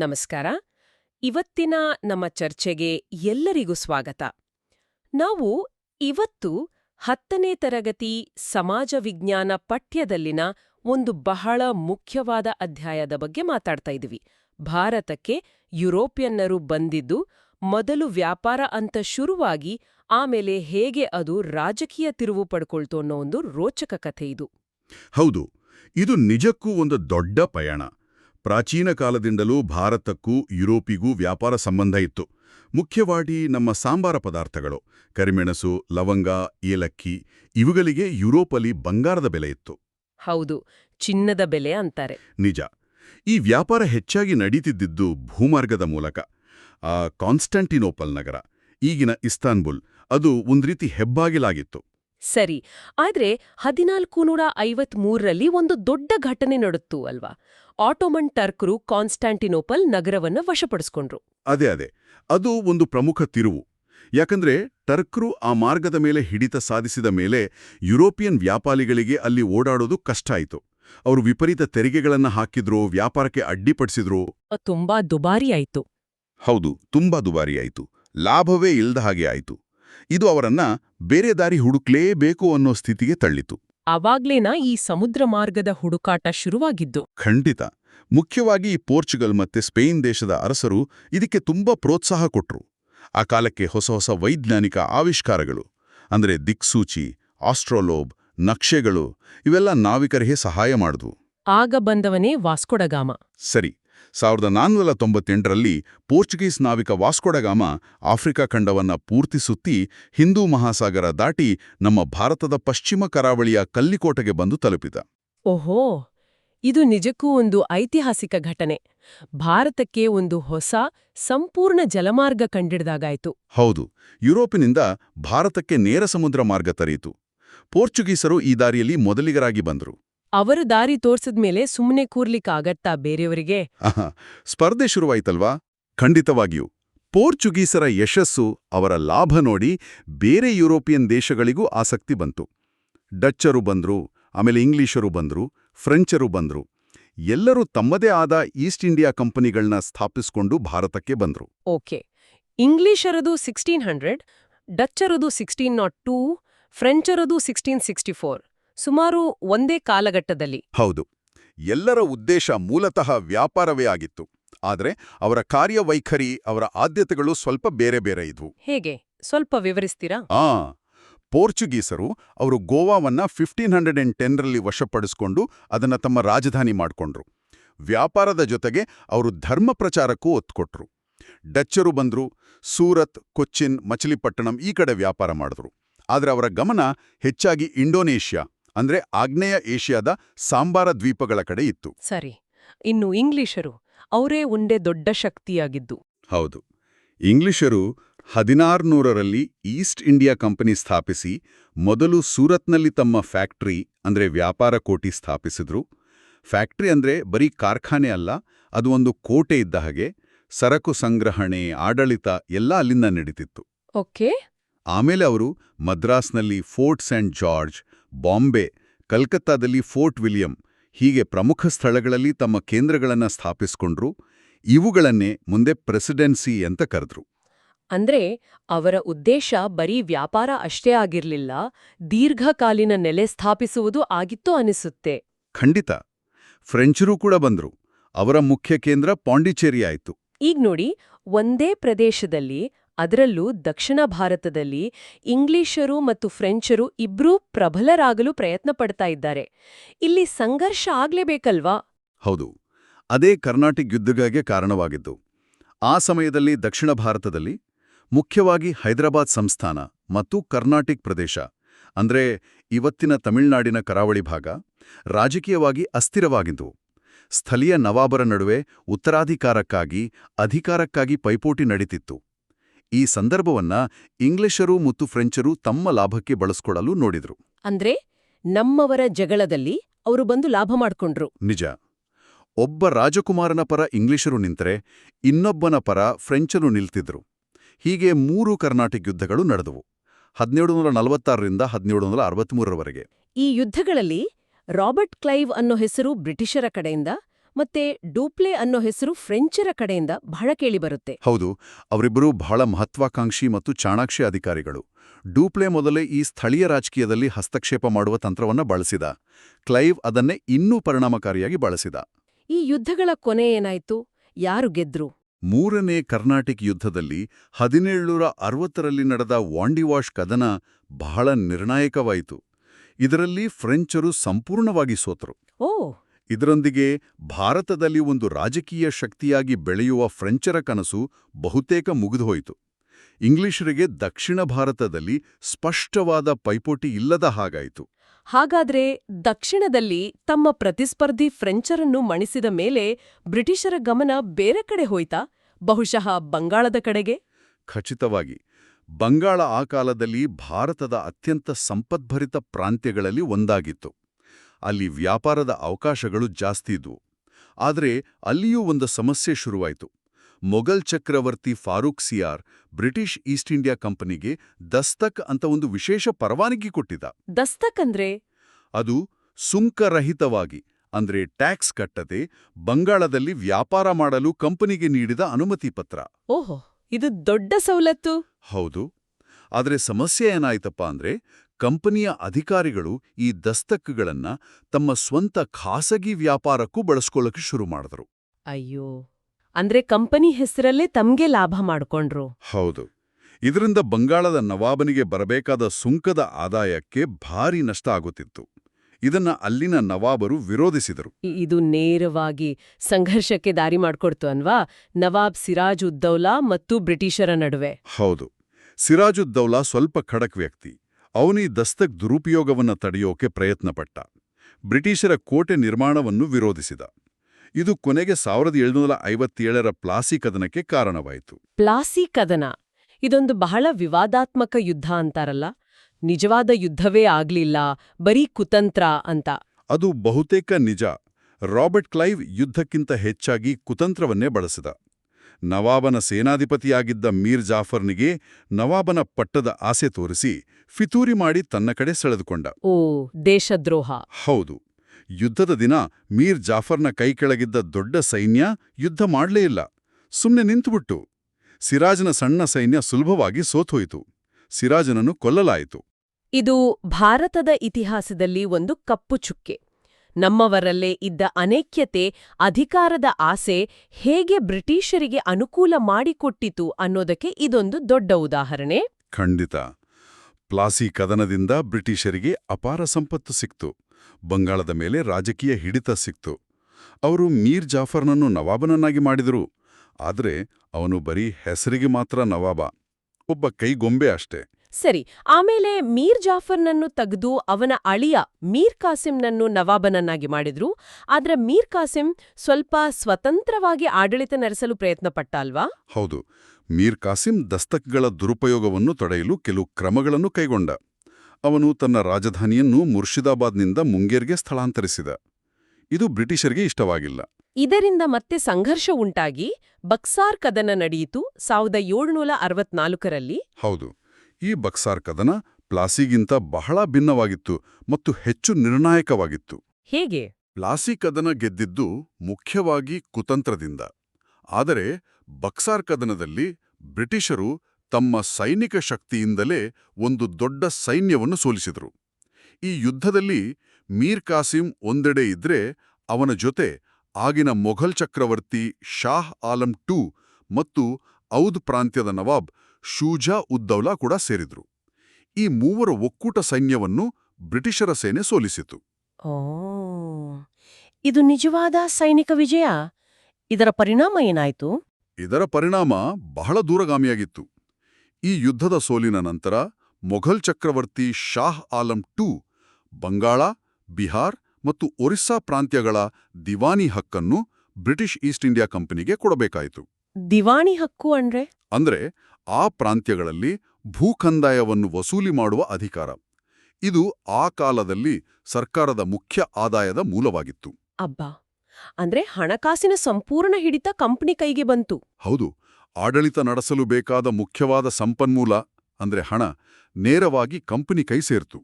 ನಮಸ್ಕಾರ. ಇವತ್ತಿನ ನಮ್ಮ ಚರ್ಚೆಗೆ ಎಲ್ಲರಿಗೂ ಸ್ವಾಗತ. ನಾವು ಇವತ್ತು ಹತ್ತನೇ ತರಗತಿ ಸಮಾಜ ವಿಜ್ಞಾನ ಪಠ್ಯದಲ್ಲಿನ ಒಂದು ಬಹಳ ಮುಖ್ಯವಾದ ಅಧ್ಯಾಯದ ಬಗ್ಗೆ ಮಾತಾಡ್ತಾ ಇದ್ವಿ ಭಾರತಕ್ಕೆ ಯುರೋಪಿಯನ್ನರು ಬಂದಿದ್ದು ಮೊದಲು ವ್ಯಾಪಾರ ಅಂತ ಶುರುವಾಗಿ ಆಮೇಲೆ ಹೇಗೆ ಅದು ರಾಜಕೀಯ ತಿರುವು ಪಡ್ಕೊಳ್ತು ಅನ್ನೋ ಒಂದು ರೋಚಕ ಕಥೆ ಇದು. ಹೌದು, ಇದು ನಿಜಕ್ಕೂ ಒಂದು ದೊಡ್ಡ ಪಯಣ. ಪ್ರಾಚೀನ ಕಾಲದಿಂದಲೂ ಭಾರತಕ್ಕೂ ಯುರೋಪಿಗೂ ವ್ಯಾಪಾರ ಸಂಬಂಧ ಇತ್ತು. ಮುಖ್ಯವಾಗಿ ನಮ್ಮ ಸಾಂಬಾರ ಪದಾರ್ಥಗಳು ಕರಿಮೆಣಸು ಲವಂಗ ಏಲಕ್ಕಿ ಇವುಗಳಿಗೆ ಯುರೋಪಲ್ಲಿ ಬಂಗಾರದ ಬೆಲೆ ಇತ್ತು. ಹೌದು ಚಿನ್ನದ ಬೆಲೆ ಅಂತಾರೆ. ನಿಜ. ಈ ವ್ಯಾಪಾರ ಹೆಚ್ಚಾಗಿ ನಡೀತಿದ್ದಿದ್ದು ಭೂಮಾರ್ಗದ ಮೂಲಕ. ಆ ಕಾನ್ಸ್ಟಂಟಿನೋಪಲ್ ನಗರ ಈಗಿನ ಇಸ್ತಾನ್ಬುಲ್ ಅದು ಒಂದು ರೀತಿ ಹೆಬ್ಬಾಗಿಲಾಗಿತ್ತು. ಸರಿ ಆದ್ರೆ ಹದಿನಾಲ್ಕು ನೂರ ಐವತ್ಮೂರರಲ್ಲಿ ಒಂದು ದೊಡ್ಡ ಘಟನೆ ನಡುತ್ತು ಅಲ್ವಾ? ಆಟೋಮನ್ ಟರ್ಕರು ಕಾನ್ಸ್ಟಾಂಟಿನೋಪಲ್ ನಗರವನ್ನ ವಶಪಡಿಸ್ಕೊಂಡ್ರು. ಅದೇ ಅದೇ. ಅದು ಒಂದು ಪ್ರಮುಖ ತಿರುವು. ಯಾಕಂದ್ರೆ ಟರ್ಕ್ರು ಆ ಮಾರ್ಗದ ಮೇಲೆ ಹಿಡಿತ ಸಾಧಿಸಿದ ಮೇಲೆ ಯುರೋಪಿಯನ್ ವ್ಯಾಪಾರಿಗಳಿಗೆ ಅಲ್ಲಿ ಓಡಾಡೋದು ಕಷ್ಟ ಆಯಿತು. ಅವರು ವಿಪರೀತ ತೆರಿಗೆಗಳನ್ನ ಹಾಕಿದ್ರು ವ್ಯಾಪಾರಕ್ಕೆ ಅಡ್ಡಿಪಡಿಸಿದ್ರು. ತುಂಬಾ ದುಬಾರಿ ಆಯ್ತು. ಹೌದು ತುಂಬಾ ದುಬಾರಿಯಾಯಿತು ಲಾಭವೇ ಇಲ್ದ ಹಾಗೆ ಆಯಿತು. ಇದು ಅವರನ್ನ ಬೇರೆ ದಾರಿ ಹುಡುಕ್ಲೇಬೇಕು ಅನ್ನೋ ಸ್ಥಿತಿಗೆ ತಳ್ಳಿತು. ಅವಾಗ್ಲೇನ ಈ ಸಮುದ್ರ ಮಾರ್ಗದ ಹುಡುಕಾಟ ಶುರುವಾಗಿದ್ದು? ಖಂಡಿತ. ಮುಖ್ಯವಾಗಿ ಈ ಪೋರ್ಚುಗಲ್ ಮತ್ತೆ ಸ್ಪೇನ್ ದೇಶದ ಅರಸರು ಇದಕ್ಕೆ ತುಂಬಾ ಪ್ರೋತ್ಸಾಹ ಕೊಟ್ರು. ಆ ಕಾಲಕ್ಕೆ ಹೊಸ ಹೊಸ ವೈಜ್ಞಾನಿಕ ಆವಿಷ್ಕಾರಗಳು ಅಂದ್ರೆ ದಿಕ್ಸೂಚಿ ಆಸ್ಟ್ರೋಲೋಬ್ ನಕ್ಷೆಗಳು ಇವೆಲ್ಲ ನಾವಿಕರಿಗೆ ಸಹಾಯ ಮಾಡಿದ್ವು. ಆಗ ಬಂದವನೇ ವಾಸ್ಕೊಡಗಾಮ. ಸರಿ ಸಾವಿರದ ನಾನ್ನೂರ ತೊಂಬತ್ತೆಂಟರಲ್ಲಿ ಪೋರ್ಚುಗೀಸ್ ನಾವಿಕ ವಾಸ್ಕೊಡಗಾಮ ಆಫ್ರಿಕಾ ಖಂಡವನ್ನ ಪೂರ್ತಿ ಸುತ್ತಿ ಹಿಂದೂ ಮಹಾಸಾಗರ ದಾಟಿ ನಮ್ಮ ಭಾರತದ ಪಶ್ಚಿಮ ಕರಾವಳಿಯ ಕಲ್ಲಿಕೋಟೆಗೆ ಬಂದು ತಲುಪಿದ. ಓಹೋ ಇದು ನಿಜಕ್ಕೂ ಒಂದು ಐತಿಹಾಸಿಕ ಘಟನೆ. ಭಾರತಕ್ಕೆ ಒಂದು ಹೊಸ ಸಂಪೂರ್ಣ ಜಲಮಾರ್ಗ ಕಂಡಿಡ್ದಾಗಾಯ್ತು. ಹೌದು ಯುರೋಪಿನಿಂದ ಭಾರತಕ್ಕೆ ನೇರ ಸಮುದ್ರ ಮಾರ್ಗ ತರೀತು ಪೋರ್ಚುಗೀಸರು ಈ ದಾರಿಯಲ್ಲಿ ಮೊದಲಿಗರಾಗಿ ಬಂದರು. ಅವರು ದಾರಿ ತೋರ್ಸಿದ್ಮೇಲೆ ಸುಮ್ಮನೆ ಕೂರ್ಲಿಕ್ಕಾಗತ್ತಾ ಬೇರೆಯವರಿಗೆ? ಸ್ಪರ್ಧೆ ಶುರುವಾಯ್ತಲ್ವಾ? ಖಂಡಿತವಾಗಿಯೂ. ಪೋರ್ಚುಗೀಸರ ಯಶಸ್ಸು ಅವರ ಲಾಭ ನೋಡಿ ಬೇರೆ ಯುರೋಪಿಯನ್ ದೇಶಗಳಿಗೂ ಆಸಕ್ತಿ ಬಂತು. ಡಚ್ಚರು ಬಂದ್ರು ಆಮೇಲೆ ಇಂಗ್ಲಿಷರು ಬಂದ್ರು ಫ್ರೆಂಚರು ಬಂದ್ರು. ಎಲ್ಲರೂ ತಮ್ಮದೇ ಆದ ಈಸ್ಟ್ ಇಂಡಿಯಾ ಕಂಪನಿಗಳನ್ನ ಸ್ಥಾಪಿಸ್ಕೊಂಡು ಭಾರತಕ್ಕೆ ಬಂದ್ರು. ಓಕೆ. ಇಂಗ್ಲಿಷರದು ಸಿಕ್ಸ್ಟೀನ್ ಹಂಡ್ರೆಡ್ ಡಚ್ಚರದು ಸಿಕ್ಸ್ಟೀನ್ ನಾಟ್ ಟೂ ಫ್ರೆಂಚರದು ಸಿಕ್ಸ್ಟೀನ್ ಸಿಕ್ಸ್ಟಿ ಫೋರ್. ಸುಮಾರು ಒಂದೇ ಕಾಲಘಟ್ಟದಲ್ಲಿ. ಹೌದು. ಎಲ್ಲರ ಉದ್ದೇಶ ಮೂಲತಃ ವ್ಯಾಪಾರವೇ ಆಗಿತ್ತು. ಆದರೆ ಅವರ ಕಾರ್ಯವೈಖರಿ ಅವರ ಆದ್ಯತೆಗಳು ಸ್ವಲ್ಪ ಬೇರೆ ಬೇರೆ ಇದ್ವು. ಹೇಗೆ? ಸ್ವಲ್ಪ ವಿವರಿಸ್ತೀರಾ? ಆ ಪೋರ್ಚುಗೀಸರು ಅವರು ಗೋವಾವನ್ನ ಫಿಫ್ಟೀನ್ ಹಂಡ್ರೆಡ್ ಅಂಡ್ ಟೆನ್ರಲ್ಲಿ ವಶಪಡಿಸ್ಕೊಂಡು ಅದನ್ನ ತಮ್ಮ ರಾಜಧಾನಿ ಮಾಡಿಕೊಂಡ್ರು. ವ್ಯಾಪಾರದ ಜೊತೆಗೆ ಅವರು ಧರ್ಮ ಪ್ರಚಾರಕ್ಕೂ ಒತ್ಕೊಟ್ರು. ಡಚ್ಚರು ಬಂದ್ರು ಸೂರತ್ ಕೊಚ್ಚಿನ್ ಮಚಿಲಿಪಟ್ಟಣಂ ಈ ಕಡೆ ವ್ಯಾಪಾರ ಮಾಡಿದ್ರು. ಆದರೆ ಅವರ ಗಮನ ಹೆಚ್ಚಾಗಿ ಇಂಡೋನೇಷ್ಯಾ. ಅಂದ್ರೆ ಆಗ್ನೇಯ ಏಷ್ಯಾದ ಸಾಂಬಾರ ದ್ವೀಪಗಳ ಕಡೆ ಇತ್ತು. ಸರಿ. ಇನ್ನು ಇಂಗ್ಲಿಷರು ಅವರೇ ಉಂಡೆ ದೊಡ್ಡ ಶಕ್ತಿಯಾಗಿದ್ದು. ಹೌದು. ಇಂಗ್ಲಿಷರು ಹದಿನಾರುನೂರರಲ್ಲಿ ಈಸ್ಟ್ ಇಂಡಿಯಾ ಕಂಪನಿ ಸ್ಥಾಪಿಸಿ ಮೊದಲು ಸೂರತ್ನಲ್ಲಿ ತಮ್ಮ ಫ್ಯಾಕ್ಟ್ರಿ ಅಂದ್ರೆ ವ್ಯಾಪಾರ ಕೋಟಿ ಸ್ಥಾಪಿಸಿದ್ರು. ಫ್ಯಾಕ್ಟ್ರಿ ಅಂದ್ರೆ ಬರೀ ಕಾರ್ಖಾನೆ ಅಲ್ಲ ಅದು ಒಂದು ಕೋಟೆ ಇದ್ದ ಹಾಗೆ ಸರಕು ಸಂಗ್ರಹಣೆ ಆಡಳಿತ ಎಲ್ಲ ಅಲ್ಲಿಂದ ನಡೀತಿತ್ತು. ಓಕೆ. ಆಮೇಲೆ ಅವರು ಮದ್ರಾಸ್ನಲ್ಲಿ ಫೋರ್ಟ್ ಸೆಂಟ್ ಜಾರ್ಜ್ ಬಾಂಬೆ ಕಲ್ಕತ್ತಾದಲ್ಲಿ ಫೋರ್ಟ್ ವಿಲಿಯಂ ಹೀಗೆ ಪ್ರಮುಖ ಸ್ಥಳಗಳಲ್ಲಿ ತಮ್ಮ ಕೇಂದ್ರಗಳನ್ನು ಸ್ಥಾಪಿಸಿಕೊಂಡ್ರು ಇವುಗಳನ್ನೇ ಮುಂದೆ ಪ್ರೆಸಿಡೆನ್ಸಿ ಅಂತ ಕರೆದ್ರು. ಅಂದ್ರೆ ಅವರ ಉದ್ದೇಶ ಬರೀ ವ್ಯಾಪಾರ ಅಷ್ಟೇ ಆಗಿರ್ಲಿಲ್ಲ ದೀರ್ಘಕಾಲೀನ ನೆಲೆ ಸ್ಥಾಪಿಸುವುದು ಆಗಿತ್ತು ಅನಿಸುತ್ತೆ. ಖಂಡಿತ. ಫ್ರೆಂಚರೂ ಕೂಡ ಬಂದ್ರು. ಅವರ ಮುಖ್ಯ ಕೇಂದ್ರ ಪಾಂಡಿಚೇರಿ ಆಯಿತು. ಈಗ ನೋಡಿ ಒಂದೇ ಪ್ರದೇಶದಲ್ಲಿ ಅದರಲ್ಲೂ ದಕ್ಷಿಣ ಭಾರತದಲ್ಲಿ ಇಂಗ್ಲಿಷರು ಮತ್ತು ಫ್ರೆಂಚರು ಇಬ್ರೂ ಪ್ರಬಲರಾಗಲು ಪ್ರಯತ್ನ ಪಡ್ತಾ ಇದ್ದಾರೆ. ಇಲ್ಲಿ ಸಂಘರ್ಷ ಆಗ್ಲೇಬೇಕಲ್ವಾ? ಹೌದು. ಅದೇ ಕರ್ನಾಟಿಕ್ ಯುದ್ಧಗಳಿಗೆ ಕಾರಣವಾಗಿದ್ದು. ಆ ಸಮಯದಲ್ಲಿ ದಕ್ಷಿಣ ಭಾರತದಲ್ಲಿ ಮುಖ್ಯವಾಗಿ ಹೈದರಾಬಾದ್ ಸಂಸ್ಥಾನ ಮತ್ತು ಕರ್ನಾಟಿಕ್ ಪ್ರದೇಶ, ಅಂದ್ರೆ ಇವತ್ತಿನ ತಮಿಳುನಾಡಿನ ಕರಾವಳಿ ಭಾಗ, ರಾಜಕೀಯವಾಗಿ ಅಸ್ಥಿರವಾಗಿದ್ದವು ಸ್ಥಳೀಯ ನವಾಬರ ನಡುವೆ ಉತ್ತರಾಧಿಕಾರಕ್ಕಾಗಿ, ಅಧಿಕಾರಕ್ಕಾಗಿ ಪೈಪೋಟಿ ನಡೀತಿತ್ತು. ಈ ಸಂದರ್ಭವನ್ನ ಇಂಗ್ಲಿಷರು ಮತ್ತು ಫ್ರೆಂಚರು ತಮ್ಮ ಲಾಭಕ್ಕೆ ಬಳಸ್ಕೊಳ್ಳಲು ನೋಡಿದ್ರು. ಅಂದ್ರೆ ನಮ್ಮವರ ಜಗಳದಲ್ಲಿ ಅವರು ಬಂದು ಲಾಭ ಮಾಡ್ಕೊಂಡ್ರು. ನಿಜ. ಒಬ್ಬ ರಾಜಕುಮಾರನ ಪರ ಇಂಗ್ಲಿಷರು ನಿಂತರೆ ಇನ್ನೊಬ್ಬನ ಪರ ಫ್ರೆಂಚರು ನಿಲ್ತಿದ್ರು. ಹೀಗೆ ಮೂರು ಕರ್ನಾಟಕ ಯುದ್ಧಗಳು ನಡೆದವು. ಹದಿನೇಳು ನೂರ ನಲವತ್ತಾರರಿಂದ ಹದಿನೇಳು ನೂರ ಅರವತ್ಮೂರರವರೆಗೆ ಈ ಯುದ್ಧಗಳಲ್ಲಿ ರಾಬರ್ಟ್ ಕ್ಲೈವ್ ಅನ್ನೋ ಹೆಸರು ಬ್ರಿಟಿಷರ ಕಡೆಯಿಂದ ಮತ್ತೆ ಡೂಪ್ಲೆ ಅನ್ನೋ ಹೆಸರು ಫ್ರೆಂಚರ ಕಡೆಯಿಂದ ಬಹಳ ಕೇಳಿಬರುತ್ತೆ ಹೌದು ಅವರಿಬ್ಬರು ಬಹಳ ಮಹತ್ವಾಕಾಂಕ್ಷಿ ಮತ್ತು ಚಾಣಾಕ್ಷಿ ಅಧಿಕಾರಿಗಳು. ಡೂಪ್ಲೆ ಮೊದಲೇ ಈ ಸ್ಥಳೀಯ ರಾಜಕೀಯದಲ್ಲಿ ಹಸ್ತಕ್ಷೇಪ ಮಾಡುವ ತಂತ್ರವನ್ನ ಬಳಸಿದ. ಕ್ಲೈವ್ ಅದನ್ನೇ ಇನ್ನೂ ಪರಿಣಾಮಕಾರಿಯಾಗಿ ಬಳಸಿದ. ಈ ಯುದ್ಧಗಳ ಕೊನೆ ಏನಾಯ್ತು? ಯಾರು ಗೆದ್ರು? ಮೂರನೇ ಕರ್ನಾಟಿಕ್ ಯುದ್ಧದಲ್ಲಿ ಹದಿನೇಳುನೂರ ಅರವತ್ತರಲ್ಲಿ ನಡೆದ ವಾಂಡಿವಾಶ್ ಕದನ ಬಹಳ ನಿರ್ಣಾಯಕವಾಯಿತು. ಇದರಲ್ಲಿ ಫ್ರೆಂಚರು ಸಂಪೂರ್ಣವಾಗಿ ಸೋತರು. ಓ ಇದರೊಂದಿಗೆ ಭಾರತದಲ್ಲಿ ಒಂದು ರಾಜಕೀಯ ಶಕ್ತಿಯಾಗಿ ಬೆಳೆಯುವ ಫ್ರೆಂಚರ ಕನಸು ಬಹುತೇಕ ಮುಗಿದುಹೋಯಿತು. ಇಂಗ್ಲಿಷರಿಗೆ ದಕ್ಷಿಣ ಭಾರತದಲ್ಲಿ ಸ್ಪಷ್ಟವಾದ ಪೈಪೋಟಿ ಇಲ್ಲದ ಹಾಗಾಯಿತು. ಹಾಗಾದ್ರೆ ದಕ್ಷಿಣದಲ್ಲಿ ತಮ್ಮ ಪ್ರತಿಸ್ಪರ್ಧಿ ಫ್ರೆಂಚರನ್ನು ಮಣಿಸಿದ ಮೇಲೆ ಬ್ರಿಟಿಷರ ಗಮನ ಬೇರೆ ಕಡೆ ಹೋಯ್ತಾ? ಬಹುಶಃ ಬಂಗಾಳದ ಕಡೆಗೆ? ಖಚಿತವಾಗಿ ಬಂಗಾಳ ಆ ಕಾಲದಲ್ಲಿ ಭಾರತದ ಅತ್ಯಂತ ಸಂಪದ್ಭರಿತ ಪ್ರಾಂತ್ಯಗಳಲ್ಲಿ ಒಂದಾಗಿತ್ತು. ಅಲ್ಲಿ ವ್ಯಾಪಾರದ ಅವಕಾಶಗಳು ಜಾಸ್ತಿ ಇದ್ವು. ಆದರೆ ಅಲ್ಲಿಯೂ ಒಂದು ಸಮಸ್ಯೆ ಶುರುವಾಯಿತು. ಮೊಘಲ್ ಚಕ್ರವರ್ತಿ Farrukh Siyar British East India ಕಂಪನಿಗೆ ದಸ್ತಕ್ ಅಂತ ಒಂದು ವಿಶೇಷ ಪರವಾನಗಿ ಕೊಟ್ಟಿದ್ದ. ದಸ್ತಕ್ ಅಂದ್ರೆ? ಅದು ಸುಂಕರಹಿತವಾಗಿ ಅಂದ್ರೆ ಟ್ಯಾಕ್ಸ್ ಕಟ್ಟದೆ ಬಂಗಾಳದಲ್ಲಿ ವ್ಯಾಪಾರ ಮಾಡಲು ಕಂಪನಿಗೆ ನೀಡಿದ ಅನುಮತಿ ಪತ್ರ. ಓಹೋ ಇದು ದೊಡ್ಡ ಸವಲತ್ತು. ಹೌದು. ಆದರೆ ಸಮಸ್ಯೆ ಏನಾಯ್ತಪ್ಪ ಅಂದ್ರೆ ಕಂಪನಿಯ ಅಧಿಕಾರಿಗಳು ಈ ದಸ್ತಕ್ಗಳನ್ನ ತಮ್ಮ ಸ್ವಂತ ಖಾಸಗಿ ವ್ಯಾಪಾರಕ್ಕೂ ಬಳಸ್ಕೊಳ್ಳೋಕೆ ಶುರು ಮಾಡಿದ್ರು. ಅಯ್ಯೋ ಅಂದ್ರೆ ಕಂಪನಿ ಹೆಸರಲ್ಲೇ ತಮ್ಗೆ ಲಾಭ ಮಾಡ್ಕೊಂಡ್ರು. ಹೌದು. ಇದರಿಂದ ಬಂಗಾಳದ ನವಾಬನಿಗೆ ಬರಬೇಕಾದ ಸುಂಕದ ಆದಾಯಕ್ಕೆ ಭಾರಿ ನಷ್ಟ ಆಗುತ್ತಿತ್ತು. ಇದನ್ನ ಅಲ್ಲಿನ ನವಾಬರು ವಿರೋಧಿಸಿದರು. ಇದು ನೇರವಾಗಿ ಸಂಘರ್ಷಕ್ಕೆ ದಾರಿ ಮಾಡ್ಕೊಡ್ತು ಅನ್ವಾ? ನವಾಬ್ ಸಿರಾಜ್ ಉದ್ದೌಲಾ ಮತ್ತು ಬ್ರಿಟಿಷರ ನಡುವೆ. ಹೌದು. ಸಿರಾಜುದ್ದೌಲಾ ಸ್ವಲ್ಪ ಖಡಕ್ ವ್ಯಕ್ತಿ. ಅವನೀ ದಸ್ತಕ್ ದುರುಪಯೋಗವನ್ನು ತಡೆಯೋಕೆ ಪ್ರಯತ್ನಪಟ್ಟ. ಬ್ರಿಟಿಷರ ಕೋಟೆ ನಿರ್ಮಾಣವನ್ನು ವಿರೋಧಿಸಿದ. ಇದು ಕೊನೆಗೆ ಸಾವಿರದ ಏಳುನೂರ ಐವತ್ತೇಳರ ಪ್ಲಾಸಿ ಕದನಕ್ಕೆ ಕಾರಣವಾಯಿತು. ಪ್ಲಾಸಿ ಕದನ? ಇದೊಂದು ಬಹಳ ವಿವಾದಾತ್ಮಕ ಯುದ್ಧ ಅಂತಾರಲ್ಲ? ನಿಜವಾದ ಯುದ್ಧವೇ ಆಗ್ಲಿಲ್ಲ ಬರೀ ಕುತಂತ್ರ ಅಂತ. ಅದು ಬಹುತೇಕ ನಿಜ. ರಾಬರ್ಟ್ ಕ್ಲೈವ್ ಯುದ್ಧಕ್ಕಿಂತ ಹೆಚ್ಚಾಗಿ ಕುತಂತ್ರವನ್ನೇ ಬಳಸಿದ. ನವಾಬನ ಸೇನಾಧಿಪತಿಯಾಗಿದ್ದ ಮೀರ್ ಜಾಫರ್ನಿಗೆ ನವಾಬನ ಪಟ್ಟದ ಆಸೆ ತೋರಿಸಿ ಫಿತೂರಿ ಮಾಡಿ ತನ್ನ ಕಡೆ ಸೆಳೆದುಕೊಂಡ. ಓ ದೇಶದ್ರೋಹ. ಹೌದು. ಯುದ್ಧದ ದಿನ ಮೀರ್ ಜಾಫರ್ನ ಕೈ ಕೆಳಗಿದ್ದ ದೊಡ್ಡ ಸೈನ್ಯ ಯುದ್ಧ ಮಾಡಲೇ ಇಲ್ಲ. ಸುಮ್ಮನೆ ನಿಂತುಬಿಟ್ಟು. ಸಿರಾಜನ ಸಣ್ಣ ಸೈನ್ಯ ಸುಲಭವಾಗಿ ಸೋತೋಯಿತು. ಸಿರಾಜನನ್ನು ಕೊಲ್ಲಲಾಯಿತು. ಇದು ಭಾರತದ ಇತಿಹಾಸದಲ್ಲಿ ಒಂದು ಕಪ್ಪು ಚುಕ್ಕೆ. ನಮ್ಮವರಲ್ಲೇ ಇದ್ದ ಅನೇಕ್ಯತೆ, ಅಧಿಕಾರದ ಆಸೆ ಹೇಗೆ ಬ್ರಿಟಿಷರಿಗೆ ಅನುಕೂಲ ಮಾಡಿಕೊಟ್ಟಿತು ಅನ್ನೋದಕ್ಕೆ ಇದೊಂದು ದೊಡ್ಡ ಉದಾಹರಣೆ. ಖಂಡಿತ. ಪ್ಲಾಸಿ ಕದನದಿಂದ ಬ್ರಿಟಿಷರಿಗೆ ಅಪಾರ ಸಂಪತ್ತು ಸಿಕ್ತು. ಬಂಗಾಳದ ಮೇಲೆ ರಾಜಕೀಯ ಹಿಡಿತ ಸಿಕ್ತು. ಅವರು ಮೀರ್ ಜಾಫರ್ನನ್ನು ನವಾಬನನ್ನಾಗಿ ಮಾಡಿದರು. ಆದರೆ ಅವನು ಬರೀ ಹೆಸರಿಗೆ ಮಾತ್ರ ನವಾಬ. ಒಬ್ಬ ಕೈಗೊಂಬೆ ಅಷ್ಟೇ. ಸರಿ ಆಮೇಲೆ ಮೀರ್ ಜಾಫರ್ನನ್ನು ತೆಗೆದು ಅವನ ಅಳಿಯ ಮೀರ್ ಕಾಸಿಂನನ್ನು ನವಾಬನನ್ನಾಗಿ ಮಾಡಿದ್ರು. ಆದ್ರೆ ಮೀರ್ ಕಾಸಿಂ ಸ್ವಲ್ಪ ಸ್ವತಂತ್ರವಾಗಿ ಆಡಳಿತ ನಡೆಸಲು ಪ್ರಯತ್ನ ಪಟ್ಟಲ್ವಾ ಹೌದು. ಮೀರ್ ಕಾಸಿಂ ದಸ್ತಕ್ಗಳ ದುರುಪಯೋಗವನ್ನು ತಡೆಯಲು ಕೆಲವು ಕ್ರಮಗಳನ್ನು ಕೈಗೊಂಡ. ಅವನು ತನ್ನ ರಾಜಧಾನಿಯನ್ನು ಮುರ್ಷಿದಾಬಾದ್ನಿಂದ ಮುಂಗೇರ್ಗೆ ಸ್ಥಳಾಂತರಿಸಿದ. ಇದು ಬ್ರಿಟಿಷರಿಗೆ ಇಷ್ಟವಾಗಿಲ್ಲ. ಇದರಿಂದ ಮತ್ತೆ ಸಂಘರ್ಷ ಉಂಟಾಗಿ ಬಕ್ಸಾರ್ ಕದನ ನಡೆಯಿತು ಸಾವಿರದ ಏಳುನೂರ ಅರವತ್ನಾಲ್ಕರಲ್ಲಿ. ಹೌದು. ಈ ಬಕ್ಸಾರ್ ಕದನ ಪ್ಲಾಸಿಗಿಂತ ಬಹಳ ಭಿನ್ನವಾಗಿತ್ತು ಮತ್ತು ಹೆಚ್ಚು ನಿರ್ಣಾಯಕವಾಗಿತ್ತು. ಹೇಗೆ? ಪ್ಲಾಸಿ ಕದನ ಗೆದ್ದಿದ್ದು ಮುಖ್ಯವಾಗಿ ಕುತಂತ್ರದಿಂದ. ಆದರೆ ಬಕ್ಸಾರ್ ಕದನದಲ್ಲಿ ಬ್ರಿಟಿಷರು ತಮ್ಮ ಸೈನಿಕ ಶಕ್ತಿಯಿಂದಲೇ ಒಂದು ದೊಡ್ಡ ಸೈನ್ಯವನ್ನು ಸೋಲಿಸಿದರು. ಈ ಯುದ್ಧದಲ್ಲಿ ಮೀರ್ ಕಾಸಿಂ ಒಂದೆಡೆ ಇದ್ರೆ ಅವನ ಜೊತೆ ಆಗಿನ ಮೊಘಲ್ ಚಕ್ರವರ್ತಿ ಶಾಹ್ ಆಲಂ ಟೂ ಮತ್ತು ಔದ್ ಪ್ರಾಂತ್ಯದ ನವಾಬ್ ಶೂಜಾ ಉದ್ದೌಲಾ ಕೂಡ ಸೇರಿದ್ರು. ಈ ಮೂವರ ಒಕ್ಕೂಟ ಸೈನ್ಯವನ್ನು ಬ್ರಿಟಿಷರ ಸೇನೆ ಸೋಲಿಸಿತು. ಓ ಇದು ನಿಜವಾದ ಸೈನಿಕ ವಿಜಯ? ಇದರ ಪರಿಣಾಮ ಏನಾಯಿತು? ಇದರ ಪರಿಣಾಮ ಬಹಳ ದೂರಗಾಮಿಯಾಗಿತ್ತು. ಈ ಯುದ್ಧದ ಸೋಲಿನ ನಂತರ ಮೊಘಲ್ ಚಕ್ರವರ್ತಿ ಶಾಹ್ ಆಲಂ ಟೂ ಬಂಗಾಳ ಬಿಹಾರ್ ಮತ್ತು ಒರಿಸ್ಸಾ ಪ್ರಾಂತ್ಯಗಳ ದಿವಾನಿ ಹಕ್ಕನ್ನು ಬ್ರಿಟಿಷ್ ಈಸ್ಟ್ ಇಂಡಿಯಾ ಕಂಪನಿಗೆ ಕೊಡಬೇಕಾಯಿತು. ದಿವಾಣಿ ಹಕ್ಕು ಅಂದ್ರೆ? ಅಂದ್ರೆ ಆ ಪ್ರಾಂತ್ಯಗಳಲ್ಲಿ ಭೂಕಂದಾಯವನ್ನು ವಸೂಲಿ ಮಾಡುವ ಅಧಿಕಾರ. ಇದು ಆ ಕಾಲದಲ್ಲಿ ಸರ್ಕಾರದ ಮುಖ್ಯ ಆದಾಯದ ಮೂಲವಾಗಿತ್ತು. ಅಬ್ಬಾ! ಅಂದ್ರೆ ಹಣಕಾಸಿನ ಸಂಪೂರ್ಣ ಹಿಡಿತ ಕಂಪನಿ ಕೈಗೆ ಬಂತು. ಹೌದು ಆಡಳಿತ ನಡೆಸಲು ಬೇಕಾದ ಮುಖ್ಯವಾದ ಸಂಪನ್ಮೂಲ ಅಂದ್ರೆ ಹಣ ನೇರವಾಗಿ ಕಂಪನಿ ಕೈ ಸೇರ್ತು.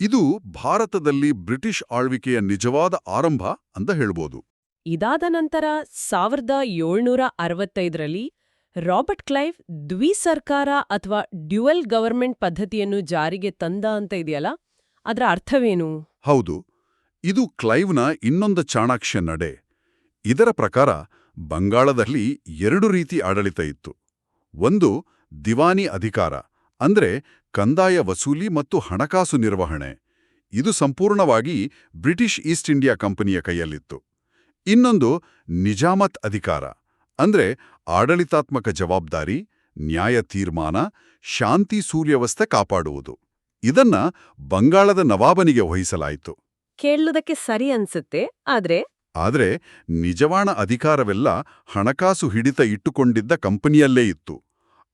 ಇದು ಭಾರತದಲ್ಲಿ ಬ್ರಿಟಿಷ್ ಆಳ್ವಿಕೆಯ ನಿಜವಾದ ಆರಂಭ ಅಂತ ಹೇಳ್ಬೋದು. ಇದಾದ ನಂತರ ಸಾವಿರದ ಏಳ್ನೂರ ಅರವತ್ತೈದರಲ್ಲಿ ರಾಬರ್ಟ್ ಕ್ಲೈವ್ ದ್ವಿಸರ್ಕಾರ ಅಥವಾ ಡ್ಯುಯಲ್ ಗವರ್ಮೆಂಟ್ ಪದ್ಧತಿಯನ್ನು ಜಾರಿಗೆ ತಂದ ಅಂತ ಇದೆಯಲ್ಲ? ಅದರ ಅರ್ಥವೇನು? ಹೌದು. ಇದು ಕ್ಲೈವ್ನ ಇನ್ನೊಂದು ಚಾಣಾಕ್ಷ ನಡೆ. ಇದರ ಪ್ರಕಾರ ಬಂಗಾಳದಲ್ಲಿ ಎರಡು ರೀತಿ ಆಡಳಿತ ಇತ್ತು. ಒಂದು ದಿವಾನಿ ಅಧಿಕಾರ, ಅಂದ್ರೆ ಕಂದಾಯ ವಸೂಲಿ ಮತ್ತು ಹಣಕಾಸು ನಿರ್ವಹಣೆ. ಇದು ಸಂಪೂರ್ಣವಾಗಿ ಬ್ರಿಟಿಷ್ ಈಸ್ಟ್ ಇಂಡಿಯಾ ಕಂಪನಿಯ ಕೈಯಲ್ಲಿತ್ತು. ಇನ್ನೊಂದು ನಿಜಾಮತ್ ಅಧಿಕಾರ ಅಂದ್ರೆ ಆಡಳಿತಾತ್ಮಕ ಜವಾಬ್ದಾರಿ ನ್ಯಾಯ ತೀರ್ಮಾನ ಶಾಂತಿ ಸೂರ್ಯವಸ್ಥೆ ಕಾಪಾಡುವುದು. ಇದನ್ನ ಬಂಗಾಳದ ನವಾಬನಿಗೆ ವಹಿಸಲಾಯಿತು. ಕೇಳುವುದಕ್ಕೆ ಸರಿ ಅನ್ಸುತ್ತೆ ಆದ್ರೆ? ಆದ್ರೆ ನಿಜವಾಣ ಅಧಿಕಾರವೆಲ್ಲ ಹಣಕಾಸು ಹಿಡಿತ ಇಟ್ಟುಕೊಂಡಿದ್ದ ಕಂಪನಿಯಲ್ಲೇ ಇತ್ತು.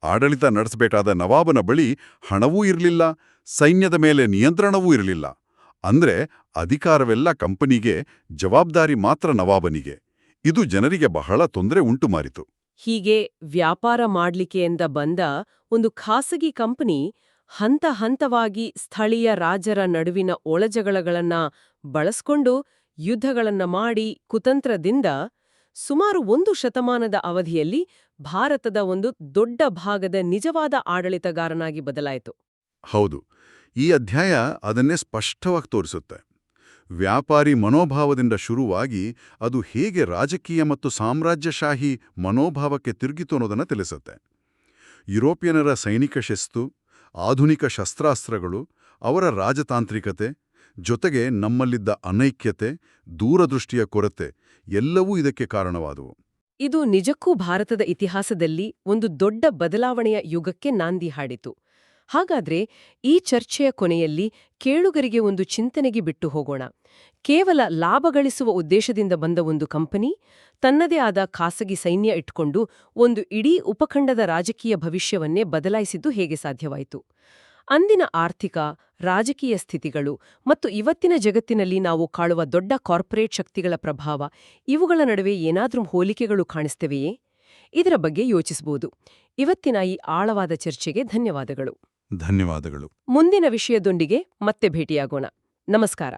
ಆಡಳಿತ ನಡೆಸಬೇಕಾದ ನವಾಬನ ಬಳಿ ಹಣವೂ ಇರಲಿಲ್ಲ ಸೈನ್ಯದ ಮೇಲೆ ನಿಯಂತ್ರಣವೂ ಇರಲಿಲ್ಲ. ಅಂದ್ರೆ ಅಧಿಕಾರವೆಲ್ಲ ಕಂಪನಿಗೆ ಜವಾಬ್ದಾರಿ ಮಾತ್ರ ನವಾಬನಿಗೆ. ಇದು ಜನರಿಗೆ ಬಹಳ ತೊಂದರೆ ಉಂಟುಮಾರಿತು ಹೀಗೆ ವ್ಯಾಪಾರ ಮಾಡ್ಲಿಕೆಯಿಂದ ಬಂದ ಒಂದು ಖಾಸಗಿ ಕಂಪನಿ ಹಂತ ಹಂತವಾಗಿ ಸ್ಥಳೀಯ ರಾಜರ ನಡುವಿನ ಒಳಜಗಳಗಳನ್ನ ಬಳಸ್ಕೊಂಡು ಯುದ್ಧಗಳನ್ನ ಮಾಡಿ ಕುತಂತ್ರದಿಂದ ಸುಮಾರು ಒಂದು ಶತಮಾನದ ಅವಧಿಯಲ್ಲಿ ಭಾರತದ ಒಂದು ದೊಡ್ಡ ಭಾಗದ ನಿಜವಾದ ಆಡಳಿತಗಾರನಾಗಿ ಬದಲಾಯಿತು. ಹೌದು. ಈ ಅಧ್ಯಾಯ ಅದನ್ನೇ ಸ್ಪಷ್ಟವಾಗಿ ತೋರಿಸುತ್ತೆ. ವ್ಯಾಪಾರಿ ಮನೋಭಾವದಿಂದ ಶುರುವಾಗಿ ಅದು ಹೇಗೆ ರಾಜಕೀಯ ಮತ್ತು ಸಾಮ್ರಾಜ್ಯಶಾಹಿ ಮನೋಭಾವಕ್ಕೆ ತಿರುಗಿತು ಅನ್ನೋದನ್ನು ತಿಳಿಸುತ್ತೆ. ಯುರೋಪಿಯನರ ಸೈನಿಕ ಶಿಸ್ತು, ಆಧುನಿಕ ಶಸ್ತ್ರಾಸ್ತ್ರಗಳು, ಅವರ ರಾಜತಾಂತ್ರಿಕತೆ, ಜೊತೆಗೆ ನಮ್ಮಲ್ಲಿದ್ದ ಅನೈಕ್ಯತೆ, ದೂರದೃಷ್ಟಿಯ ಕೊರತೆ ಎಲ್ಲವೂ ಇದಕ್ಕೆ ಕಾರಣವಾದವು. ಇದು ನಿಜಕ್ಕೂ ಭಾರತದ ಇತಿಹಾಸದಲ್ಲಿ ಒಂದು ದೊಡ್ಡ ಬದಲಾವಣೆಯ ಯುಗಕ್ಕೆ ನಾಂದಿ ಹಾಡಿತು. ಹಾಗಾದ್ರೆ ಈ ಚರ್ಚೆಯ ಕೊನೆಯಲ್ಲಿ ಕೇಳುಗರಿಗೆ ಒಂದು ಚಿಂತನೆಗೆ ಬಿಟ್ಟು ಹೋಗೋಣ. ಕೇವಲ ಲಾಭ ಗಳಿಸುವ ಉದ್ದೇಶದಿಂದ ಬಂದ ಒಂದು ಕಂಪನಿ, ತನ್ನದೇ ಆದ ಖಾಸಗಿ ಸೈನ್ಯ ಇಟ್ಕೊಂಡು ಒಂದು ಇಡೀ ಉಪಖಂಡದ ರಾಜಕೀಯ ಭವಿಷ್ಯವನ್ನೇ ಬದಲಾಯಿಸಿದ್ದು ಹೇಗೆ ಸಾಧ್ಯವಾಯಿತು? ಅಂದಿನ ಆರ್ಥಿಕ, ರಾಜಕೀಯ ಸ್ಥಿತಿಗಳು ಮತ್ತು ಇವತ್ತಿನ ಜಗತ್ತಿನಲ್ಲಿ ನಾವು ಕಾಣುವ ದೊಡ್ಡ ಕಾರ್ಪೊರೇಟ್ ಶಕ್ತಿಗಳ ಪ್ರಭಾವ, ಇವುಗಳ ನಡುವೆ ಏನಾದರೂ ಹೋಲಿಕೆಗಳು ಕಾಣಿಸ್ತವೆಯೇ? ಇದರ ಬಗ್ಗೆ ಯೋಚಿಸಬಹುದು. ಇವತ್ತಿನ ಈ ಆಳವಾದ ಚರ್ಚೆಗೆ ಧನ್ಯವಾದಗಳು. ಧನ್ಯವಾದಗಳು. ಮುಂದಿನ ವಿಷಯದೊಂದಿಗೆ ಮತ್ತೆ ಭೇಟಿಯಾಗೋಣ. ನಮಸ್ಕಾರ.